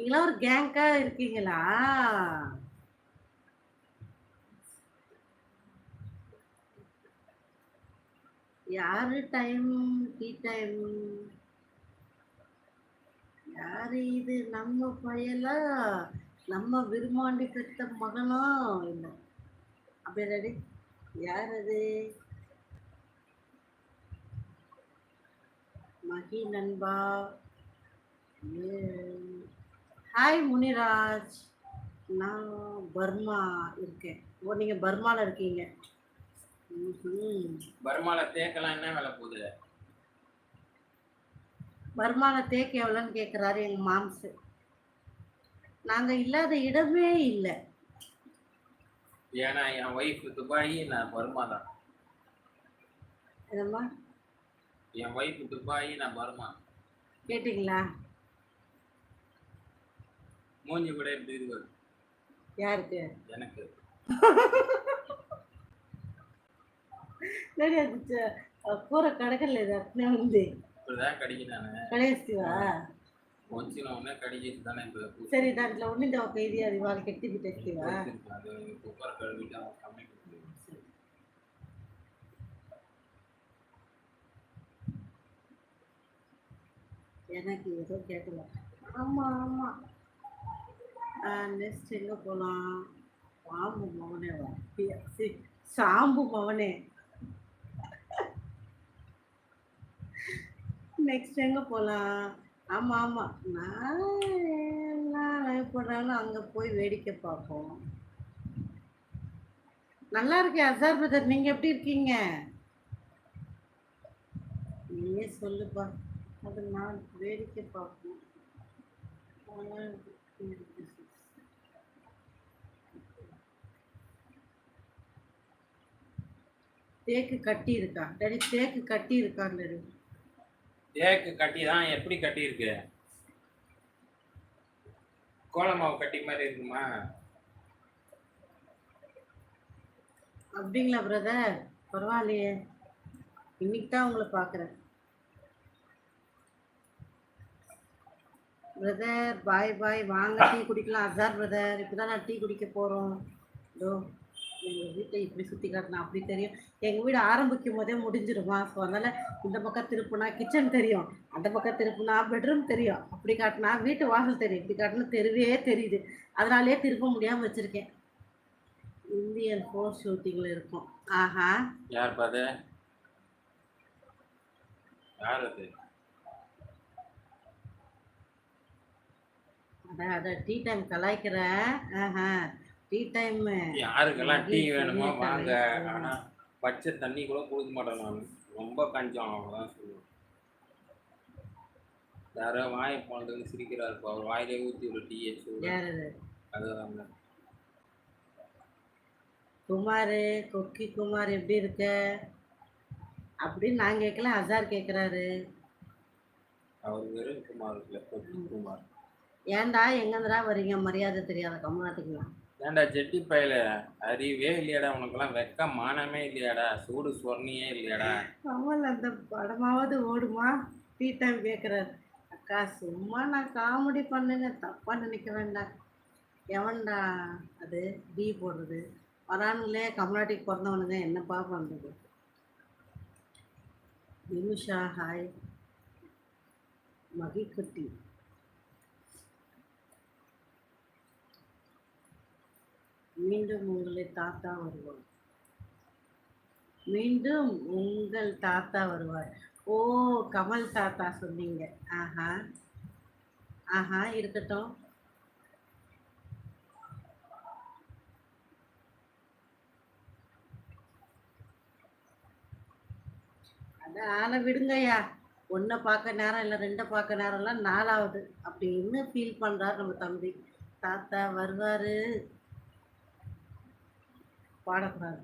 நீங்களாம் ஒரு கேங்கா இருக்கீங்களா? யாரு டைம் டீ டைம் யாரு இது? நம்ம பையலா? நம்ம விரும்பாண்டி பெற்ற மகனா? இல்லை அப்படி ரெடி யார் அது? மகி நண்பா? ஹாய் முனிராஜ் நான் பர்மா இருக்கேன். ஓ நீங்கள் பர்மாவில் இருக்கீங்க. பர்மால தேக்கெல்லாம் என்ன விலை போகுது? பர்மாவில் தேக்கு எவ்வளோன்னு கேட்குறாரு எங்கள் மாம்சு. நாங்கள் இல்லாத இடமே இல்லை. ஏன்னா என் ஒய்ஃப் துபாய் நான் பர்மா தான். என்னம்மா? என் ஒய்ஃப் துபாய் நான் பர்மா. கேட்டிங்களா? மூஞ்சி கூட எப்படி இருக்கு யாருக்கு எனக்கு சரி அது ச- கூரை கடற்கல்ல இது அப்படியே வந்து இப்படிதான் கடிக்கிறானு கடைசிவா వచ్చిన உடனே கடிச்சிட்டு தானே இப்போ సరే దాంట్లో ఉండింది ఒక ఇది అది వాళ్ళకి ఎత్తి పెట్టేస్తివా அது குக்கர் கழுவிட்டு அவன் சமைக்க எனக்கு ஏதோ கேட்கல ஆமா ஆமா நெக்ஸ்ட் எங்கே போகலாம் பாம்பு மவனே சி, சாம்பு மவனே. நெக்ஸ்ட் எங்க போகலாம் ஆமா ஆமா. நான் எல்லாம் லைவ் அங்க போய் வேடிக்கை பார்ப்போம். நல்லா இருக்கேன் அசார் பிரதர். நீங்க எப்படி இருக்கீங்க? நீயே சொல்லுப்பா. அது நான் வேடிக்கை பார்ப்போம். தேக்கு கட்டி இருக்கா டேடி தேக்கு கட்டி இருக்கான் டேடி தேக்கு கட்டி தான் எப்படி கட்டி இருக்கு கோலமாவு கட்டி மாதிரி இருக்குமா? அப்படிங்களா பிரதர் பரவாயில்லையே. இன்னைக்கு தான் உங்களை பார்க்குறேன். பிரதர் பாய் பாய் வாங்க டீ குடிக்கலாம். அசார் பிரதர் இப்போ தான் நான் டீ குடிக்க போகிறோம் இதோ. எங்கள் வீட்டை இப்படி சுற்றி காட்டினா அப்படி தெரியும். எங்கள் வீடு ஆரம்பிக்கும் போதே முடிஞ்சிருமா? ஸோ அதனால் இந்த பக்கம் திருப்புனா கிச்சன் தெரியும். அந்த பக்கம் திருப்புனா பெட்ரூம் தெரியும். அப்படி காட்டினா வீட்டு வாசல் தெரியும். இப்படி காட்டினா தெருவே தெரியுது. அதனாலே திருப்ப முடியாமல் வச்சுருக்கேன். இந்தியன் ஃபோர் ஷூட்டிங்கில் இருக்கும். ஆஹா. யார் பாது? யார் அது? அதான் அதான் டீ டைம் கலாய்க்கிறேன் ஆஹா. Tea time. யாருக்கெல்லாம் டீ வேணுமோ வாங்க. தலைவர். ஆனா பச்சை தண்ணி கூட கொடுக்க மாட்டேன் நான். ரொம்ப கஞ்சம் அவ்வளோதான் சொல்லுவேன். யாரோ வாயை போனதுன்னு சிரிக்கிறாரு இப்போ. அவர் வாயிலே ஊற்றி ஒரு டீயை அதுதாங்க குமார் கொக்கி குமார் எப்படி இருக்க? அப்படின்னு நான் கேட்கல அசார் கேட்குறாரு அவர் வெறும் குமார் இல்லை கொத்தி குமார். ஏன்டா எங்கேருந்துடா வரீங்க மரியாதை தெரியாத கம்நாட்டுக்குலாம் ஏன்டா ஜெட்டி பையில? அறிவே இல்லையாடா உனக்கெல்லாம் வெக்க மானமே இல்லையாடா சூடு சொர்ணியே இல்லையாடா. கமல் அந்த படமாவது ஓடுமா? டீ டைம் கேட்குறாரு அக்கா சும்மா நான் காமெடி பண்ணுங்க தப்பாக நினைக்க வேண்டாம் எவன்டா அது? டீ போடுறது. வரானுங்களே கம்நாட்டிக்கு பிறந்தவனுங்க என்னப்பா பண்ணுறது நிமிஷா ஹாய் மகிக்குட்டி மீண்டும் உங்களை தாத்தா வருவார். மீண்டும் உங்கள் தாத்தா வருவார். ஓ கமல் தாத்தா சொன்னீங்க. ஆஹா. ஆஹா இருக்கட்டும். அதான் ஆளை விடுங்கய்யா. ஒன்றை பார்க்க நேரம் இல்லை ரெண்டை பார்க்க நேரம்லாம் நாலாவது. அப்படின்னு ஃபீல் பண்ணுறாரு நம்ம தம்பி? தாத்தா வருவார். பாடக்கூடாது.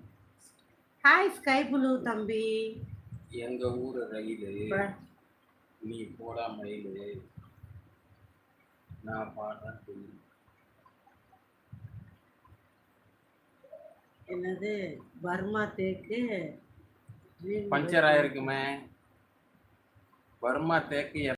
ஹாய் ஸ்கை ப்ளூ தம்பி. எங்க ஊரு ரயிலு. நீ போடா மயிலு. நான் பாடுறேன். என்னது? பர்மா தேக்கு? பஞ்சர் ஆயிருக்குமே. பர்மா தேக்கு